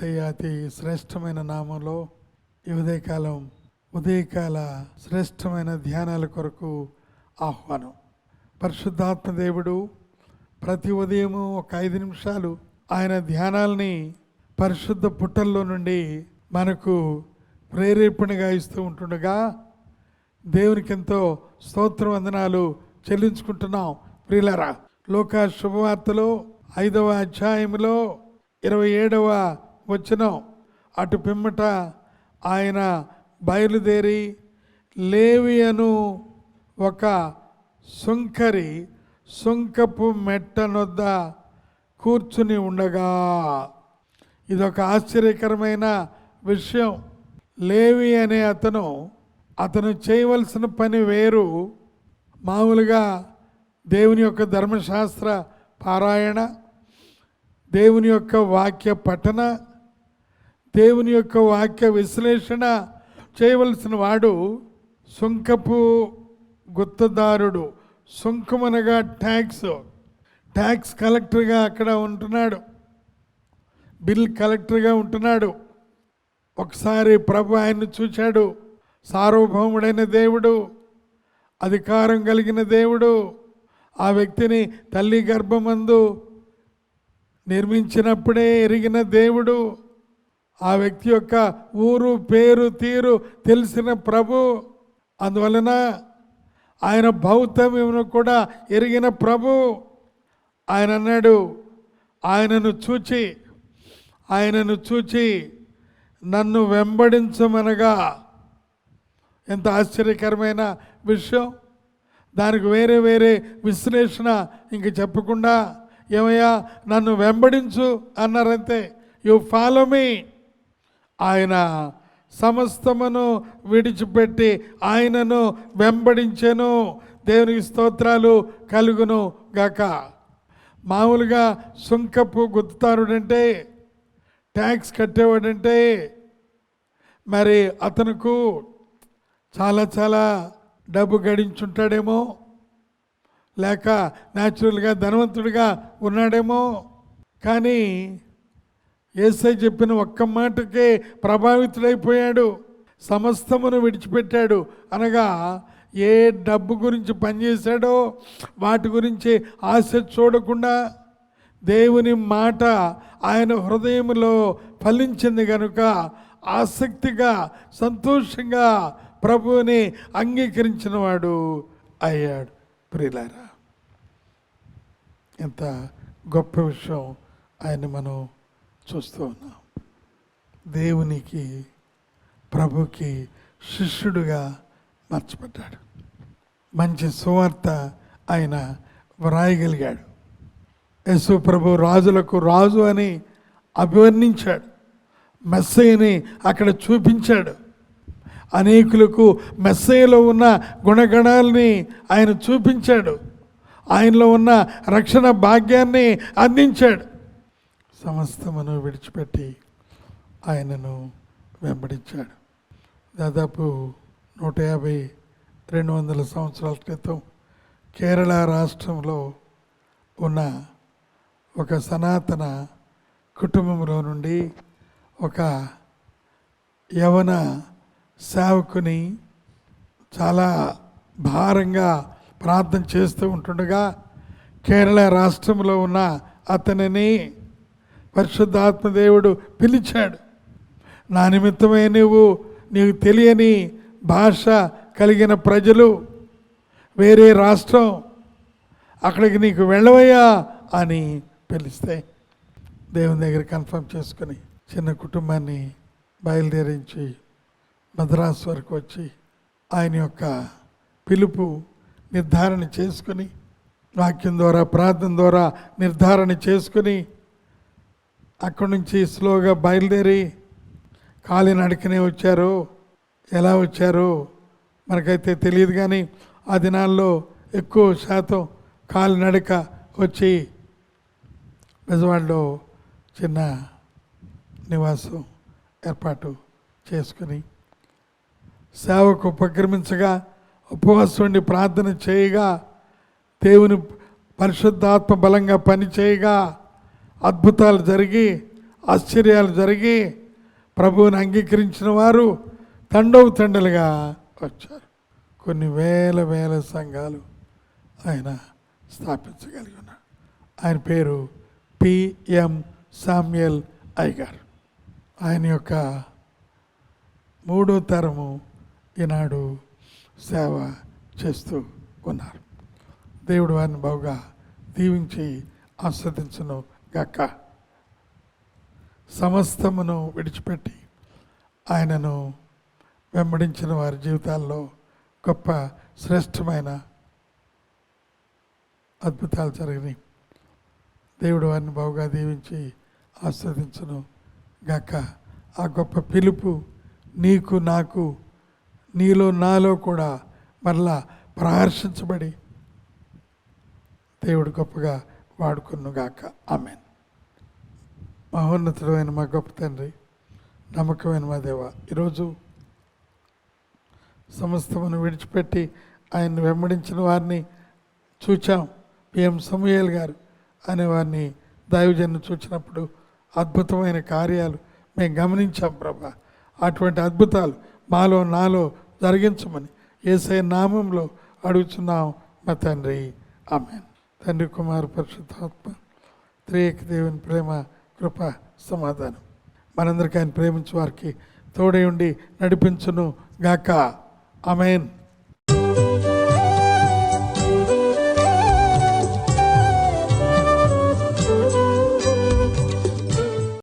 ఏసయ్య అతి శ్రేష్టమైన నామంలో ఈ ఉదయకాలం ఉదయకాల శ్రేష్టమైన ధ్యానాల కొరకు ఆహ్వానం. పరిశుద్ధాత్మ దేవుడు ప్రతి ఉదయము ఒక ఐదు నిమిషాలు ఆయన ధ్యానాల్ని పరిశుద్ధ పుట్టల్లో నుండి మనకు ప్రేరేపణగా ఇస్తూ ఉంటుండగా దేవునికి ఎంతో స్తోత్ర వందనాలు చెల్లించుకుంటున్నాం. ప్రియులరా లోక శుభవార్తలో ఐదవ అధ్యాయంలో ఇరవై ఏడవ వచ్చినాం. అటు పిమ్మట ఆయన బయలుదేరి లేవియను ఒక సుంకరి సుంకపు మెట్టనొద్ద కూర్చుని ఉండగా. ఇదొక ఆశ్చర్యకరమైన విషయం. లేవి అనే అతను అతను చేయవలసిన పని వేరు. మామూలుగా దేవుని యొక్క ధర్మశాస్త్ర పారాయణ దేవుని యొక్క వాక్య పఠన దేవుని యొక్క వాక్య విశ్లేషణ చేయవలసిన వాడు సుంకపు గుత్తదారుడు సుంకమనగా ట్యాక్స్ ట్యాక్స్ కలెక్టర్గా అక్కడ ఉంటున్నాడు. బిల్ కలెక్టర్గా ఉంటున్నాడు. ఒకసారి ప్రభు ఆయన్ని చూశాడు. సార్వభౌముడైన దేవుడు అధికారం కలిగిన దేవుడు ఆ వ్యక్తిని తల్లి గర్భమందు నిర్మించినప్పుడే ఎరిగిన దేవుడు ఆ వ్యక్తి యొక్క ఊరు పేరు తీరు తెలిసిన ప్రభు. అందువలన ఆయన భౌతమ్యమును కూడా ఎరిగిన ప్రభు. ఆయన అన్నాడు ఆయనను చూచి ఆయనను చూచి నన్ను వెంబడించమనగా. ఎంత ఆశ్చర్యకరమైన విషయం. దానికి వేరే వేరే విశ్లేషణ ఇంక చెప్పకుండా ఏమయ్యా నన్ను వెంబడించు అన్నారంతే. యు ఫాలో మీ ఆయన సమస్తమును విడిచిపెట్టి ఆయనను వెంబడించెను. దేవునికి స్తోత్రాలు కలుగును గాక. మామూలుగా సుంకపు గుర్తుతారుడంటే ట్యాక్స్ కట్టేవాడంటే మరి అతనుకు చాలా చాలా డబ్బు గడించుంటాడేమో లేక న్యాచురల్గా ధనవంతుడిగా ఉన్నాడేమో. కానీ ఏసై చెప్పిన ఒక్క మాటకే ప్రభావితుడైపోయాడు. సమస్తమును విడిచిపెట్టాడు. అనగా ఏ డబ్బు గురించి పనిచేశాడో వాటి గురించి ఆశ చూడకుండా దేవుని మాట ఆయన హృదయంలో ఫలించింది కనుక ఆసక్తిగా సంతోషంగా ప్రభువుని అంగీకరించిన వాడు అయ్యాడు. ప్రియులారా ఎంత గొప్ప విషయం ఆయన మనం చూస్తూ ఉన్నాం. దేవునికి ప్రభుకి శిష్యుడుగా మార్చబడ్డాడు. మంచి సువార్త ఆయన వ్రాయగలిగాడు. యేసు ప్రభు రాజులకు రాజు అని అభివర్ణించాడు. మెస్సయ్యని అక్కడ చూపించాడు. అనేకులకు మెస్సయ్యలో ఉన్న గుణగణాలని ఆయన చూపించాడు. ఆయనలో ఉన్న రక్షణ భాగ్యాన్ని అందించాడు. సమస్తమును విడిచిపెట్టి ఆయనను వెంబడించాడు. దాదాపు నూట యాభై రెండు వందల సంవత్సరాల క్రితం కేరళ రాష్ట్రంలో ఉన్న ఒక సనాతన కుటుంబంలో నుండి ఒక యవన సేవకుని చాలా భారంగా ప్రార్థన చేస్తూ ఉంటుండగా కేరళ రాష్ట్రంలో ఉన్న అతనిని పరిశుద్ధాత్మదేవుడు పిలిచాడు. నా నిమిత్తమై నువ్వు నీకు తెలియని భాష కలిగిన ప్రజలు వేరే రాష్ట్రం అక్కడికి నీకు వెళ్ళవయ్యా అని పిలిస్తే దేవుని దగ్గర కన్ఫర్మ్ చేసుకుని చిన్న కుటుంబాన్ని బయలుదేరించి మద్రాసు వరకు వచ్చి ఆయన యొక్క పిలుపు నిర్ధారణ చేసుకుని వాక్యం ద్వారా ప్రార్థన ద్వారా నిర్ధారణ చేసుకుని అక్కడి నుంచి స్లోగా బయలుదేరి కాలినడకనే వచ్చారు. ఎలా వచ్చారు? మనకైతే తెలియదు కానీ ఆ దినాల్లో ఎక్కువ శాతం కాలినడక వచ్చి బెజవాడలో చిన్న నివాసం ఏర్పాటు చేసుకుని సేవకు ఉపక్రమించగా ఉపవాసం ఉండి ప్రార్థన చేయగా దేవుని పరిశుద్ధాత్మ బలంగా పనిచేయగా అద్భుతాలు జరిగి ఆశ్చర్యాలు జరిగి ప్రభువుని అంగీకరించిన వారు తండవు తండలుగా వచ్చారు. కొన్ని వేల వేల సంఘాలు ఆయన స్థాపించగలిగి ఉన్నాడు ఆయన పేరు పిఎం సామ్యల్ అయ్యగారు. ఆయన యొక్క మూడో తరము ఈనాడు సేవ చేస్తూ ఉన్నారు. దేవుడు వారిని బాగా దీవించి ఆస్వాదించను గాక. సమస్తమును విడిచిపెట్టి ఆయనను వెంబడించిన వారి జీవితాల్లో గొప్ప శ్రేష్టమైన అద్భుతాలు జరిగినాయి. దేవుడు వారిని బాగుగా దీవించి ఆస్వాదించను గాక. ఆ గొప్ప పిలుపు నీకు నాకు నీలో నాలో కూడా మరలా ప్రహర్షించబడి దేవుడు గొప్పగా వాడుకును గాక ఆమెన్. మహోన్నతుడైన మా గొప్ప తండ్రి నమ్మకమైన మా దేవ ఈరోజు సమస్తమును విడిచిపెట్టి ఆయన్ని వెంబడించిన వారిని చూచాం. పిఎం సమూయేల్ గారు అనే వారిని దైవజన్ను చూచినప్పుడు అద్భుతమైన కార్యాలు మేము గమనించాం ప్రభా. అటువంటి అద్భుతాలు మాలో నాలో జరిగించమని ఏసై నామంలో అడుగుతున్నాం మా తండ్రి. ఆమెన్. తండ్రి కుమార పరిశుద్ధాత్మ త్రియేక దేవుని ప్రేమ కృప సమాధానం. మనందరికీ ఆయన ప్రేమించే వారికి తోడై ఉండి నడిపించును గాక. అమెన్